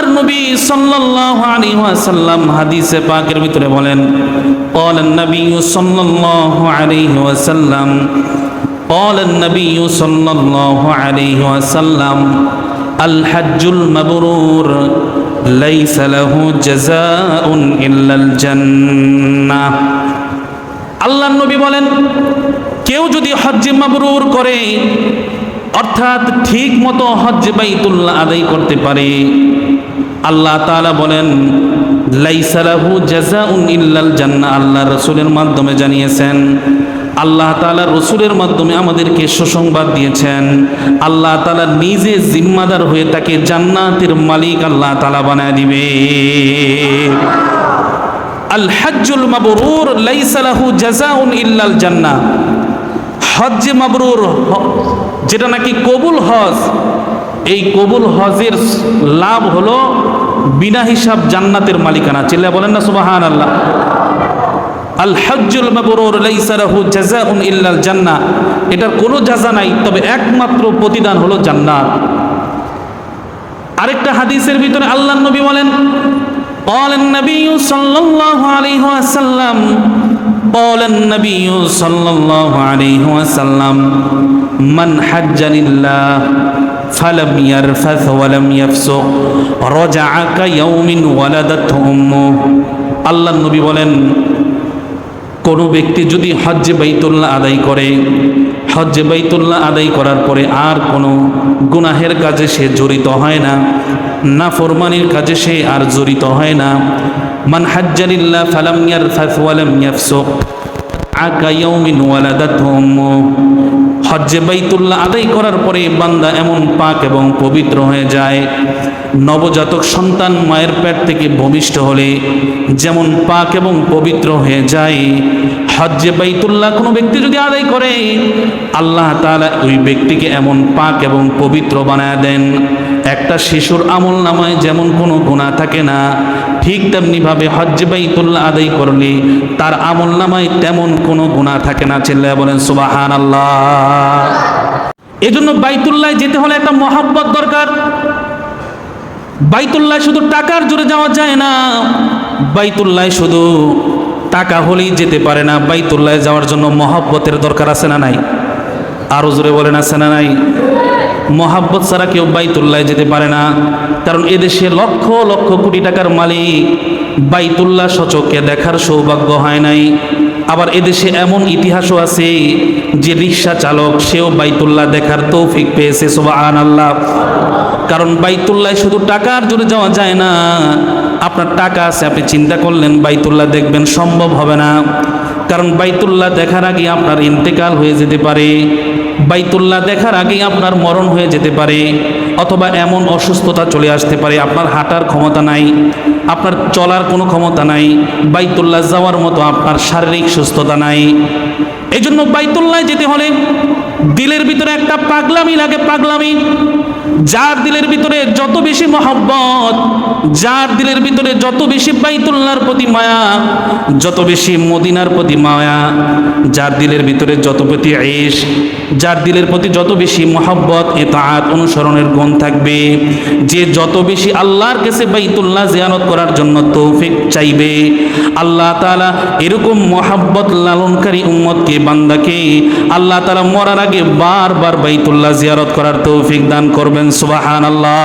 আল্লাহর নবী সাল্লাল্লাহু আলাইহি ওয়াসাল্লাম হাদিসে পাকের ভিতরে বলেন قال النبي صلى الله عليه وسلم قال النبي صلى الله عليه وسلم الحج المبرور ليس له جزاء إلا الجنة আল্লাহর নবী বলেন কেউ যদি হজ্জে মাবরুর করে অর্থাৎ ঠিক মতো হজ বাইতুল্লাহ আদায় করতে পারে আল্লাহ তাআলা বলেন লাইসালাহু জাজাউন ইল্লাল জান্না আল্লাহ রসুলের মাধ্যমে জানিয়েছেন, আল্লাহ তাআলা রসুলের মাধ্যমে আমাদেরকে সুসংবাদ দিয়েছেন। আল্লাহ তাআলা নিজে জিম্মাদার হয়ে তাকে জান্নাতের মালিক আল্লাহ তালা বানায় দিবে। আল হজ্জুল মাবরুর, লাইসা লাহু জাযাউন ইল্লাল জান্নাহ। হজ মাবরুর, যেটা নাকি কবুল হজ এই কবুল হজের লাভ হলো বিনা হিসাব জান্নাতের মালিকানা চিল্লা বলেন না সুবাহান আল্লাহ আল হজ্জুল মাবরুর লাইসা লাহু জাযাউন ইল্লাল জান্নাহ এটার কোনো জাযা নাই তবে একমাত্র প্রতিদান হলো জান্নাত আরেকটা হাদিসের ভিতরে আল্লাহ নবী বলেন قال النبي صلى الله عليه وسلم قال النبي صلى الله عليه وسلم من حج لله فلم يرفث ولم يفسق رجع كيوم ولدته امه আল্লাহ নবী বলেন কোনো ব্যক্তি যদি হজ্জে বাইতুল্লাহ আদায় করে হজ্জে বাইতুল্লাহ আদায় করার পরে আর কোনো গুনাহের কাজে সে জড়িত হয় না না ফরমানির কাজে সে আর জড়িত হয় না মান হাজ্জালিল্লাহ ফালাম ইয়ারফাস ওয়ালাম ইয়াফসুক আকা ইয়াউমিন ওয়ালাদাতহু উম্মুহু হজ্জে বাইতুল্লাহ আদায় করার পরে বান্দা এমন পাক এবং পবিত্র হয়ে যায়। নবজাতক সন্তান মায়ের পেট থেকে ভূমিষ্ঠ হলে যেমন পাক এবং পবিত্র হয়ে যায়। হজ্জে বাইতুল্লাহ কোনো ব্যক্তি যদি আদায় করে, আল্লাহ তাআলা ওই ব্যক্তিকে এমন পাক এবং পবিত্র বানায় দেন। একটা শিশুর আমল নামায় যেমন কোনো গুণা থাকে না, ঠিক তেমনিভাবে হজ্জে বাইতুল্লাহ আদায় করলে তার আমল নামায় তেমন কোনো গুণা থাকে না। চিল্লায় বলেন সুবাহান আল্লাহ এজন্য বাইতুল্লাহ যেতে হলে একটা মহাব্বত দরকার। বাইতুল্লাহ শুধু টাকার জোরে যাওয়া যায় না, বাইতুল্লাহ শুধু টাকা হলেই যেতে পারে না। বাইতুল্লাহ যাওয়ার জন্য মহাব্বতের দরকার আছে না নাই? আরও জোরে বলেন, আছে না নাই? মহাব্বত ছাড়া কেউ বাইতুল্লাহ যেতে পারে না। কারণ এদেশে লক্ষ লক্ষ কোটি টাকার মালিক বাইতুল্লাহ সচককে দেখার সৌভাগ্য হয় নাই। আবার এদেশে এমন ইতিহাসও আছে যে রিক্সা চালক, সেও বাইতুল্লাহ দেখার তৌফিক পেয়েছে সুবাহ আল্লাহ কারণ বাইতুল্লাহ শুধু টাকার জোরে যাওয়া যায় না, আপনার টাকা আছে, আপনি চিন্তা করলেন, বাইতুল্লাহ দেখবেন সম্ভব হবে না। কারণ বাইতুল্লাহ দেখার আগে আপনার ইন্তেকাল হয়ে যেতে পারে। বাইতুল্লাহ দেখার আগেই আপনার মরণ হয়ে যেতে পারে, অথবা এমন অসুস্থতা চলে আসতে পারে, আপনার হাঁটার ক্ষমতা নাই, আপনার চলার কোনো ক্ষমতা নাই, বাইতুল্লাহ যাওয়ার মতো আপনার শারীরিক সুস্থতা নাই। এই জন্য বাইতুল্লাহ যেতে হলে দিলের ভিতরে একটা পাগলামি লাগে, পাগলামি। যার দিলের ভিতরে যত বেশি মহব্বত, যার দিলের ভিতরে যত বেশি বাইতুল্লাহর প্রতি মায়া, যত বেশি মদিনার প্রতি মায়া, যার দিলের ভিতরে যত প্রতি এস যার দিলের প্রতি যত বেশি মহব্বত এতাত অনুসরণের গুণ থাকবে। যে যত বেশি আল্লাহর কাছে বাইতুল্লাহ জিয়ারত করার জন্য তৌফিক চাইবে, আল্লাহ তাআলা এরকম মহাব্বত লালনকারী উম্মতকে, বান্দাকে আল্লাহ তাআলা মরার আগে বারবার বাইতুল্লাহ জিয়ারত করার তৌফিক দান করবেন সুবাহান আল্লাহ